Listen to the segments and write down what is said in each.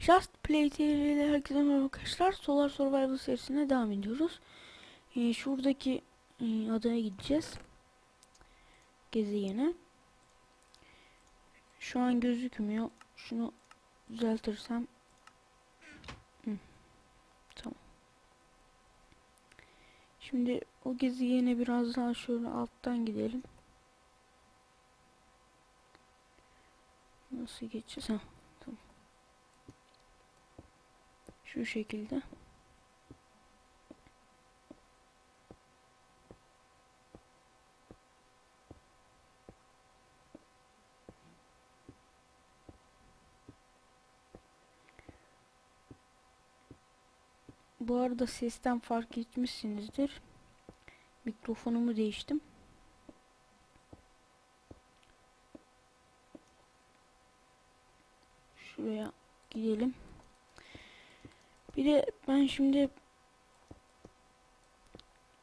Just Play TV ile herkese merhaba arkadaşlar. Solar Survival serisine devam ediyoruz. Ee, şuradaki e, adaya gideceğiz. Gezegene. Şu an gözükmüyor. Şunu düzeltirsem. Hı, Tamam. Şimdi o gezegene biraz daha şöyle alttan gidelim. Nasıl geçeceğiz? Ha. Şu şekilde. Bu arada sesten fark etmişsinizdir. Mikrofonumu değiştim. Şuraya gidelim. Bir de ben şimdi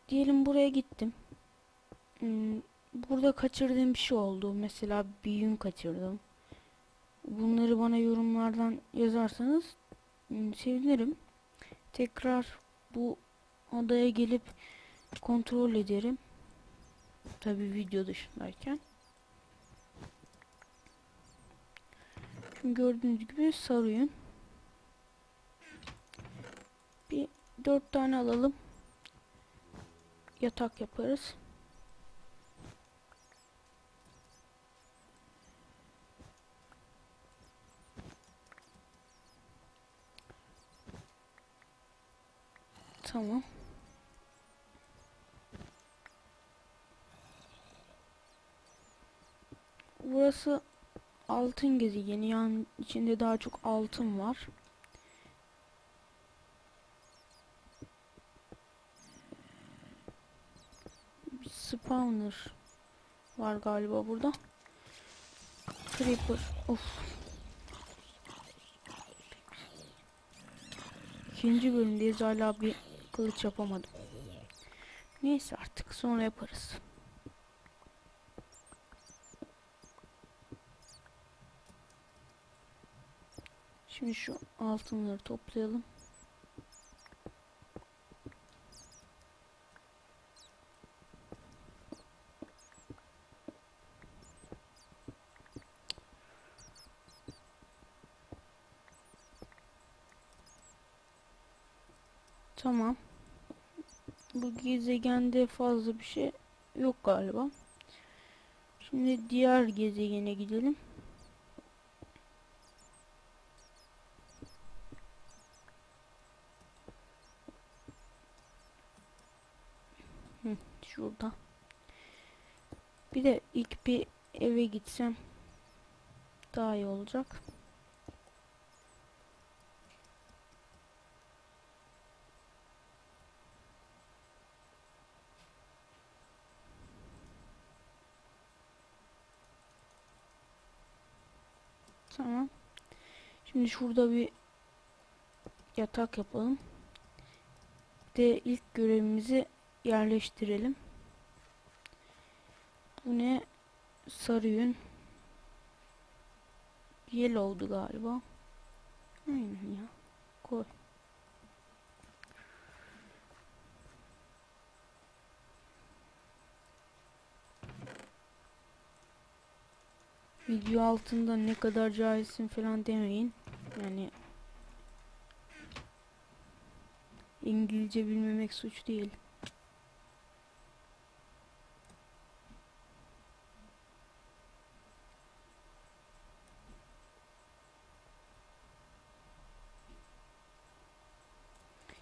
diyelim buraya gittim. Hmm, Burada kaçırdığım bir şey oldu. Mesela bir yün kaçırdım. Bunları bana yorumlardan yazarsanız hmm, sevinirim. Tekrar bu odaya gelip kontrol ederim. Tabi video dışındayken. Şimdi gördüğünüz gibi sarı yün. Bir dört tane alalım. Yatak yaparız. Tamam. Burası altın gezegeni yani içinde daha çok altın var. Bir spawner var galiba burada. Creeper. Of. İkinci bölümdeyiz hala bir kılıç yapamadım. Neyse artık sonra yaparız. Şimdi şu altınları toplayalım. Tamam. Bu gezegende fazla bir şey yok galiba. Şimdi diğer gezegene gidelim. Hı, şurada. Bir de ilk bir eve gitsem daha iyi olacak. Tamam. Şimdi şurada bir yatak yapalım. De ilk görevimizi yerleştirelim. Bu ne? Sarı yün. Yel oldu galiba. Aynen ya. Koy. Video altında ne kadar cahilsin falan demeyin. Yani İngilizce bilmemek suç değil.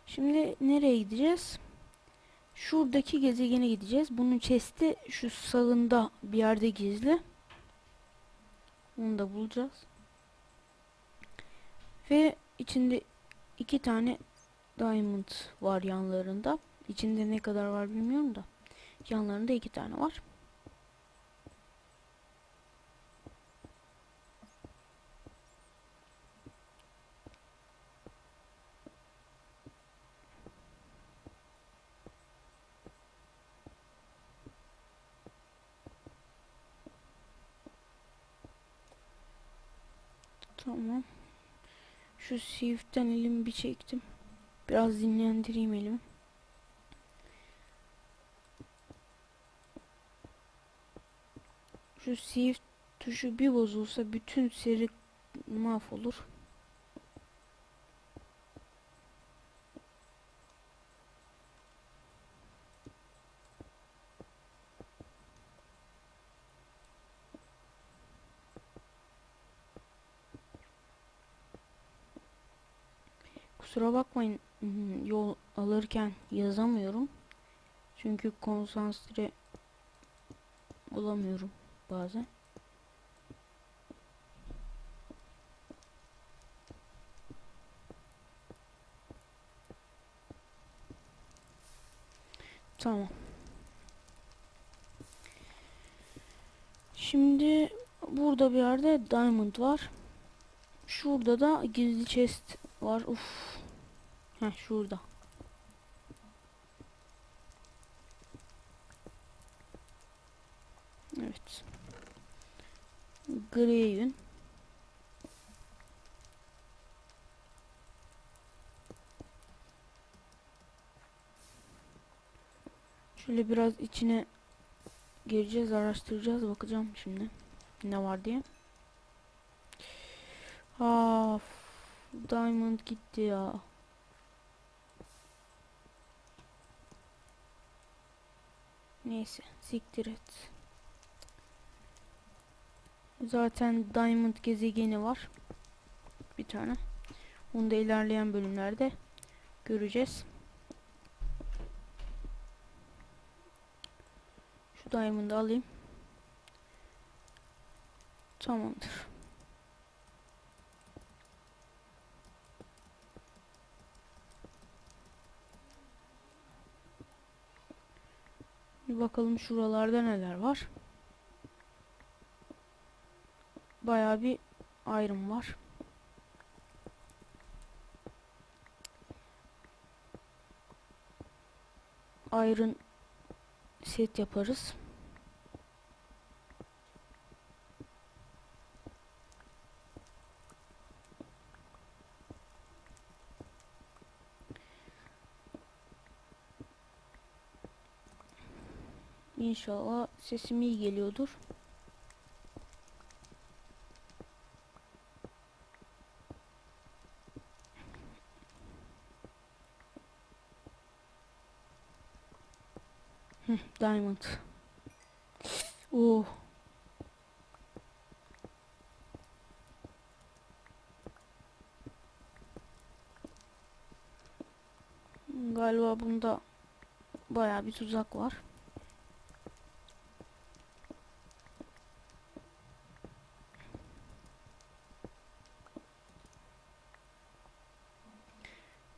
Şimdi nereye gideceğiz? Şuradaki gezegene gideceğiz. Bunun chest'i şu sağında bir yerde gizli. Onu da bulacağız. Ve içinde iki tane diamond var yanlarında. İçinde ne kadar var bilmiyorum da. Yanlarında iki tane var. Tamam. Şu Swift'ten elimi bir çektim. Biraz dinlendireyim elimi. Şu Swift tuşu bir bozulsa bütün seri mahvolur. Kusura bakmayın yol alırken yazamıyorum. Çünkü konsantre olamıyorum bazen. Tamam. Şimdi burada bir yerde diamond var. Şurada da gizli chest var. Uf. Heh şurada. Evet. Grey'in Şöyle biraz içine gireceğiz, araştıracağız, bakacağım şimdi ne var diye. Of, diamond gitti ya. Neyse, siktir et. Zaten diamond gezegeni var. Bir tane. Onu da ilerleyen bölümlerde göreceğiz. Şu diamond'ı alayım. Tamamdır. Bir bakalım şuralarda neler var. Bayağı bir ayrım var. Iron set yaparız. İnşallah sesim iyi geliyordur. Diamond. Oh. Galiba bunda bayağı bir tuzak var.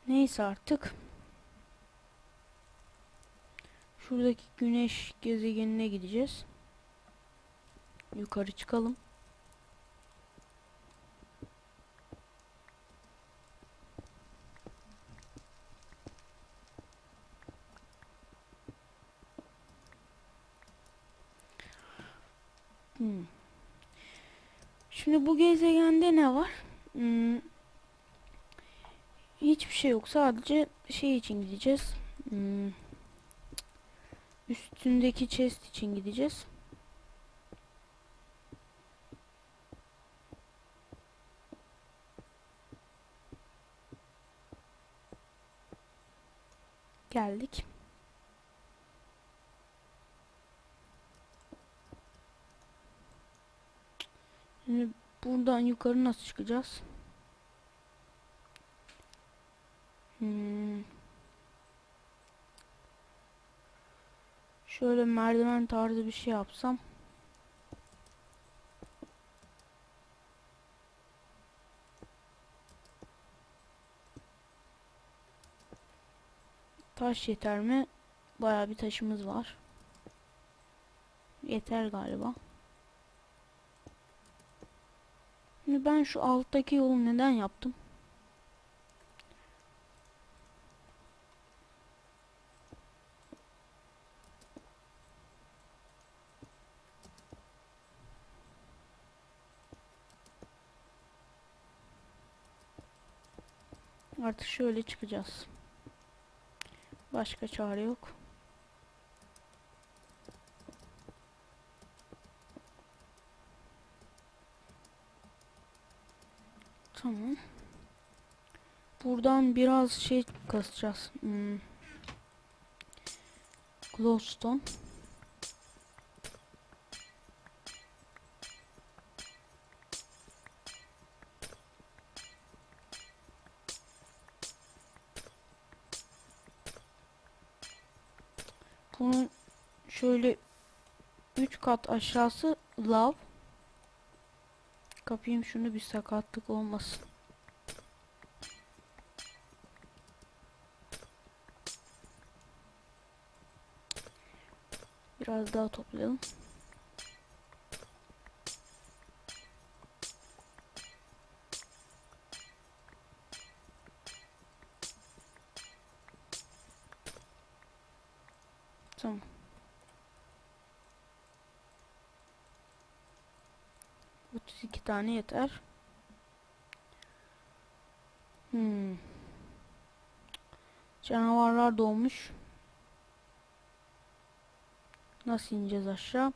Neyse artık. Şuradaki güneş gezegenine gideceğiz. Yukarı çıkalım. Hmm. Şimdi bu gezegende ne var? Hmm. Hiçbir şey yok. Sadece şey için gideceğiz. Hmm. Üstündeki chest için gideceğiz. Geldik. Şimdi buradan yukarı nasıl çıkacağız? Hmm. Şöyle merdiven tarzı bir şey yapsam. Taş yeter mi? Baya bir taşımız var. Yeter galiba. Şimdi ben şu alttaki yolu neden yaptım? Artık şöyle çıkacağız. Başka çare yok. Tamam. Buradan biraz şey kasacağız. Hmm. Glowstone. Bunun şöyle 3 kat aşağısı lav. Kapayım şunu bir sakatlık olmasın. Biraz daha toplayalım. Tamam. Otuz iki tane yeter. Hmm. Canavarlar doğmuş. Nasıl ineceğiz aşağı?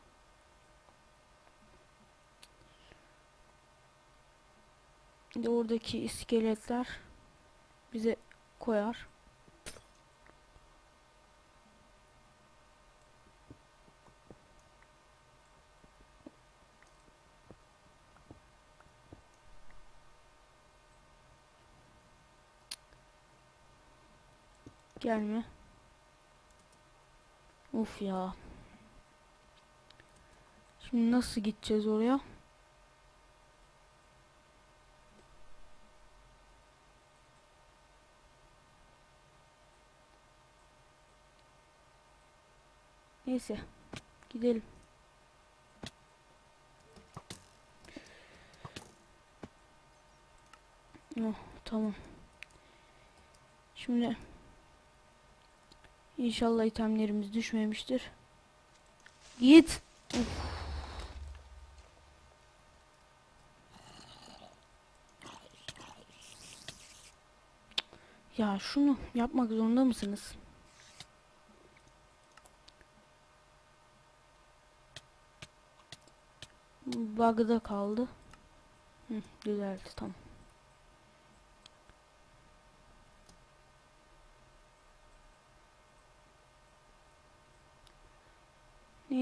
Bir de oradaki iskeletler bize koyar. Gelme. Uf ya. Şimdi nasıl gideceğiz oraya? Neyse. Gidelim. Oh, tamam. Şimdi İnşallah itemlerimiz düşmemiştir. Git. Uf. Ya şunu yapmak zorunda mısınız? Bug'da kaldı. Hı, düzeldi tamam.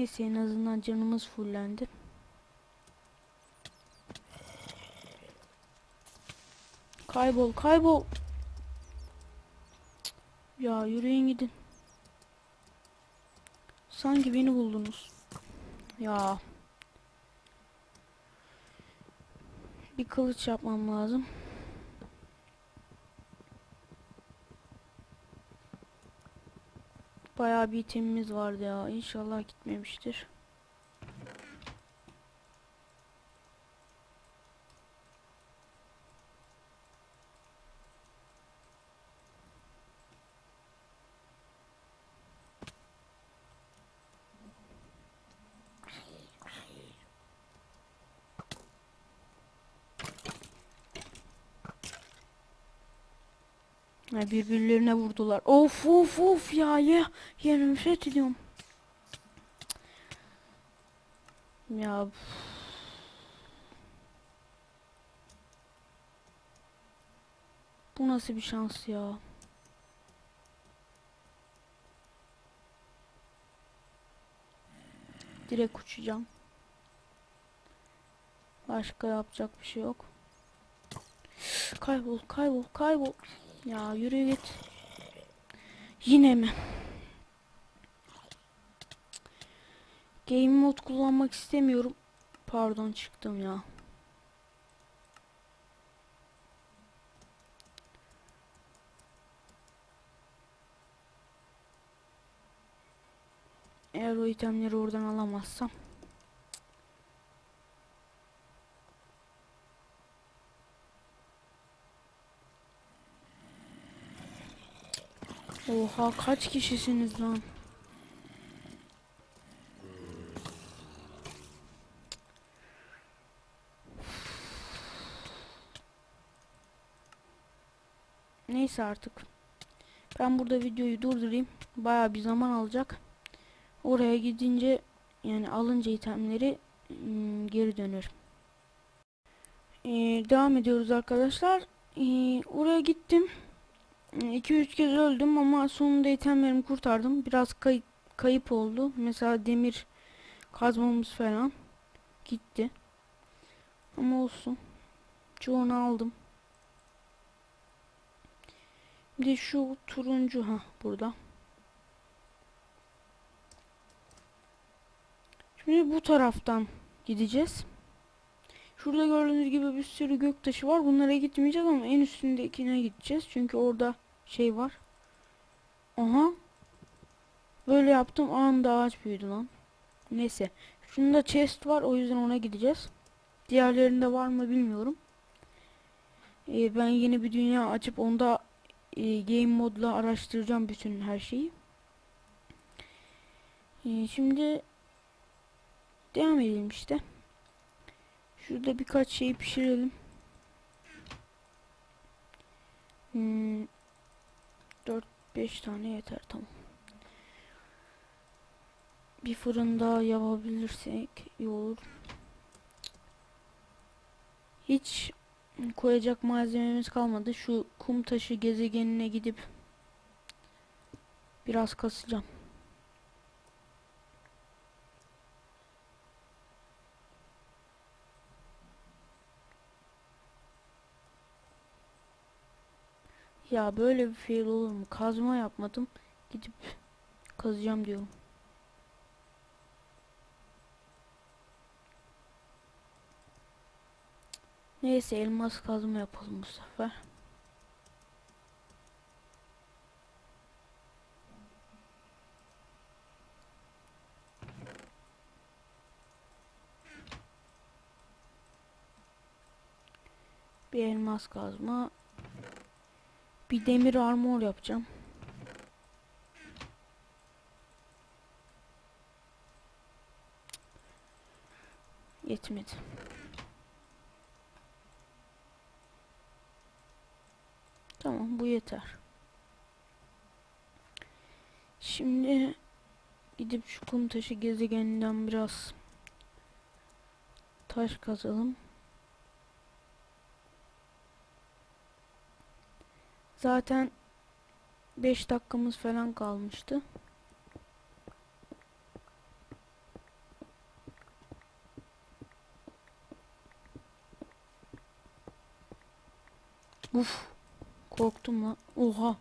Neyse en azından canımız fullendi. Kaybol kaybol. Ya yürüyün gidin. Sanki beni buldunuz. Ya. Bir kılıç yapmam lazım. Bayağı bir itemimiz vardı ya. İnşallah gitmemiştir. Ya birbirlerine vurdular. Of of of ya ya. Nefret ediyorum. Ya. Bu nasıl bir şans ya? Direkt uçacağım. Başka yapacak bir şey yok. Kaybol, kaybol, kaybol. Ya yürü git. Yine mi? Game mod kullanmak istemiyorum. Pardon çıktım ya. Eğer o itemleri oradan alamazsam. Oha kaç kişisiniz lan? neyse artık. Ben burada videoyu durdurayım. Baya bir zaman alacak. Oraya gidince yani alınca itemleri ım, geri dönerim. Ee, devam ediyoruz arkadaşlar. Ee, oraya gittim. 2-3 kez öldüm ama sonunda itemlerimi kurtardım. Biraz kay kayıp oldu. Mesela demir kazmamız falan gitti. Ama olsun. Çoğunu aldım. Bir de şu turuncu ha burada. Şimdi bu taraftan gideceğiz. Şurada gördüğünüz gibi bir sürü göktaşı var. Bunlara gitmeyeceğiz ama en üstündekine gideceğiz. Çünkü orada şey var. Aha. Böyle yaptım. Anında ağaç büyüdü lan. Neyse. Şunda chest var. O yüzden ona gideceğiz. Diğerlerinde var mı bilmiyorum. Ee, ben yeni bir dünya açıp onda e, game modla araştıracağım bütün her şeyi. Ee, şimdi devam edelim işte. Şurada birkaç şeyi pişirelim. Hmm, 4-5 tane yeter tamam. Bir fırın daha yapabilirsek iyi olur. Hiç koyacak malzememiz kalmadı. Şu kum taşı gezegenine gidip biraz kasacağım. Ya böyle bir fail olur mu? Kazma yapmadım. Gidip kazacağım diyorum. Neyse elmas kazma yapalım bu sefer. Bir elmas kazma. Bir demir armor yapacağım. Yetmedi. Tamam bu yeter. Şimdi gidip şu kum taşı gezegeninden biraz taş kazalım. Zaten 5 dakikamız falan kalmıştı. Uf. Korktum lan. Oha.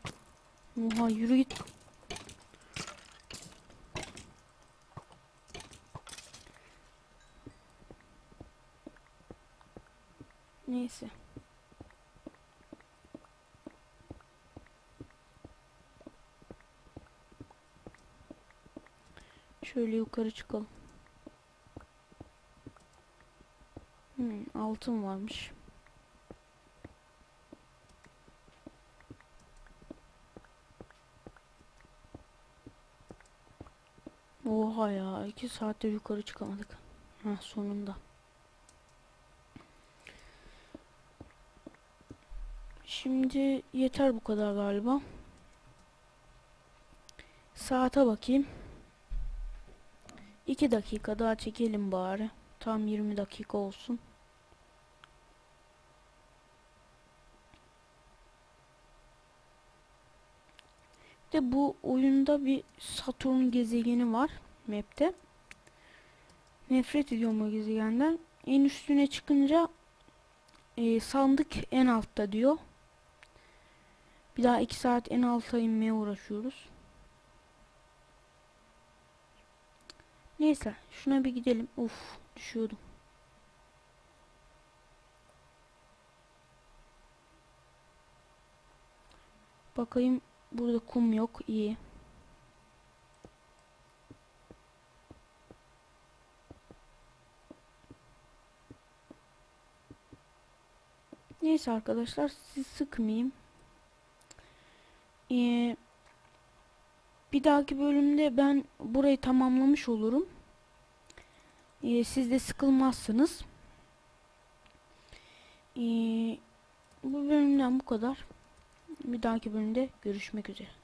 Oha yürü git. Neyse. Şöyle yukarı çıkalım. Hmm, altın varmış. Oha ya. iki saattir yukarı çıkamadık. Ha sonunda. Şimdi yeter bu kadar galiba. Saate bakayım. 2 dakika daha çekelim bari. Tam 20 dakika olsun. De bu oyunda bir Saturn gezegeni var map'te. Nefret ediyorum o gezegenden. En üstüne çıkınca e, sandık en altta diyor. Bir daha 2 saat en alta inmeye uğraşıyoruz. Neyse şuna bir gidelim. Uf düşüyordum. Bakayım burada kum yok. iyi. Neyse arkadaşlar sizi sıkmayayım. Ee, bir dahaki bölümde ben burayı tamamlamış olurum. Ee, siz de sıkılmazsınız. Ee, bu bölümden bu kadar. Bir dahaki bölümde görüşmek üzere.